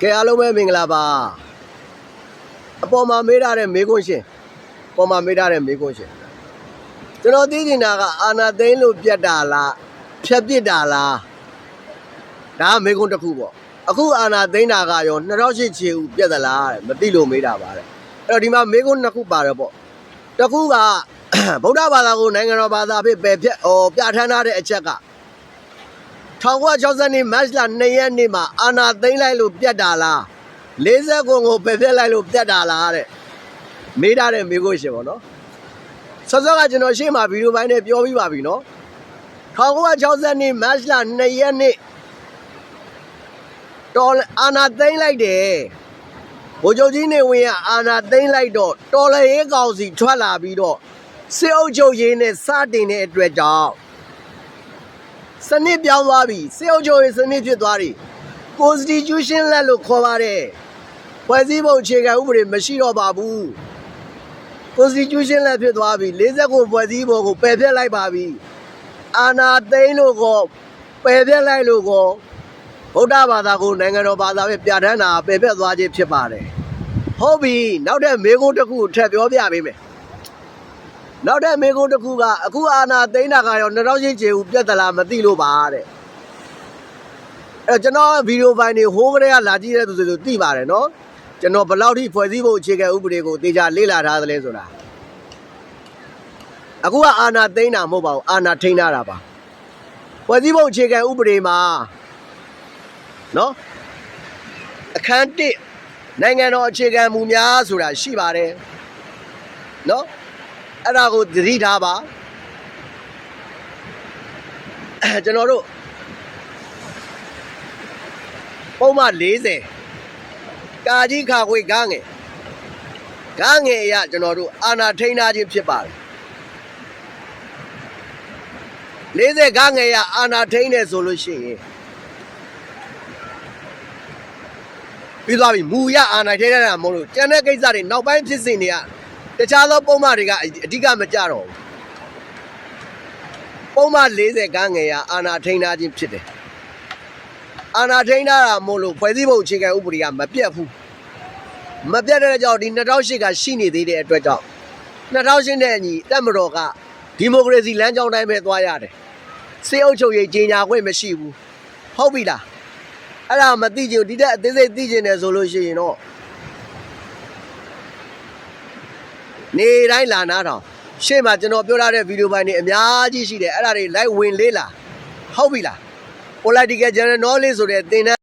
ကဲအားလုံးပဲမင်္ဂလာပါအပေါ်မှာမေးထားတဲ့မေးခွန်းရှင်အပေါ်မှာမေးထားတဲ့မေးခွန်းရှင်ကျွန်တော်သိချင်တာကအာနာသိန်းလို့ပြတ်တာလားဖြတ်ပစ်တာလားဒါကမေးခွန်းတစ်ခုပေါ့အခုအာနာသိန်းတာကရော2008ချေဦးပြတ်သလားတဲ့မသိလို့မေးတာပါတဲ့အဲ့တော့ဒီမှာမေးခွန်းနှစ်ခုပါတယ်ပေါ့တစ်ခုကဗုဒ္ဓဘာသာကိုနိုင်ငံတော်ဘာသာဖြစ်ပယ်ဖြတ်ဟောပြဋ္ဌာန်းထားတဲ့အချက်က 1960နှစ်မတ်လ2ရက်နေ့မှာအာနာသိန်းလိုက်လို့ပြတ်တာလား40ခုကိုပယ်ဖြတ်လိုက်လို့ပြတ်တာလားတဲ့မေးထားတဲ့မေးခွန်းရှင်ပေါ့နော်စောစောကကျွန်တော်ရှေ့မှာဗီဒီယိုပိုင်းနဲ့ပြောပြီးပါပြီနော်1960နှစ်မတ်လ2ရက်နေ့တော်အာနာသိန်းလိုက်တယ်ဘိုလ်ချုပ်ကြီးနေဝင်ကအာနာသိန်းလိုက်တော့တော်လရေးကောင်စီထွက်လာပြီးတော့စစ်အုပ်ချုပ်ရေးနဲ့စတင်တဲ့အတွက်ကြောင့် စနစ်ပြောင်းသွားပြီစစ်အုပ်ချုပ်ရေးစနစ်ဖြစ်သွားပြီ constitution လက်လို့ခေါ်ပါတယ်ဖွဲ့စည်းပုံအခြေခံဥပဒေမရှိတော့ပါဘူး constitution လက်ဖြစ်သွားပြီ49ဖွဲ့စည်းပုံကိုပယ်ဖျက်လိုက်ပါပြီအာဏာသိမ်းလို့ကောပယ်ဖျက်လိုက်လို့ကောဗုဒ္ဓဘာသာကိုနိုင်ငံတော်ဘာသာပဲပြဋ္ဌာန်းတာပယ်ဖျက်သွားခြင်းဖြစ်ပါတယ်ဟုတ်ပြီနောက်ထပ်မေကုန်းတစ်ခုထပ်ပြောပြပေးမယ် နောက်ထပ်မေကုန်းတစ်ခုကအခုအာဏာသိမ်းတာကရော2008ချေဦးပြတ်သလားမသိလို့ပါတဲ့အဲ့တော့ကျွန်တော်ဗီဒီယိုဖိုင်တွေဟိုးကလေးကလာကြည့်တဲ့သူဆိုသိပါတယ်နော်ကျွန်တော်ဘယ်လောက်ထိဖွဲ့စည်းဖို့အခြေခံဥပဒေကိုတေချာလေ့လာထားသလဲဆိုတာအခုကအာဏာသိမ်းတာမဟုတ်ပါဘူးအာဏာထိန်းထားတာပါဖွဲ့စည်းပုံအခြေခံဥပဒေမှာနော်အခန်း1နိုင်ငံတော်အခြေခံမူများဆိုတာရှိပါတယ်နော် အဲ့ဒါကိုသတိထားပါအဲကျွန်တော်တို့ပုံမှန်40ကာကြီးခါခွေကားငယ်ကားငယ်အရာကျွန်တော်တို့အာနာထိန်းထားခြင်းဖြစ်ပါတယ်40ကားငယ်ရအာနာထိန်းတယ်ဆိုလို့ရှိရင်ပြီးသွားပြီမူရအာနာထိန်းတာမဟုတ်လို့ကျန်တဲ့ကိစ္စတွေနောက်ပိုင်းဖြစ်စဉ်တွေက တခြားသောပုံမှန်တွေကအဓိကမကြတော့ဘူးပုံမှန်40ကားငယ်ရအာနာထိန်းထားခြင်းဖြစ်တယ်အာနာထိန်းထားတာမို့လို့ဖွဲ့စည်းပုံအခြေခံဥပဒေကမပြတ်ဘူးမပြတ်တဲ့ကြောင့်ဒီ2008ကရှိနေသေးတဲ့အတွက်ကြောင့်2008နဲ့အညီတက်မတော်ကဒီမိုကရေစီလမ်းကြောင်းတိုင်းပဲသွားရတယ်စေအုပ်ချုပ်ရေးကြီးညာခွင့်မရှိဘူးဟုတ်ပြီလားအဲ့ဒါမသိချင်ဘူးဒီတက်အသေးစိတ်သိချင်တယ်ဆိုလို့ရှိရင်တော့ နေတိုင်းလာနာထောင်ရှေ့မှာကျွန်တော်ပြောထားတဲ့ဗီဒီယိုပိုင်းတွေအများကြီးရှိတယ်အဲ့ဒါတွေ live ဝင်လေးလာဟုတ်ပြီလား political general knowledge ဆိုတဲ့သင်တန်း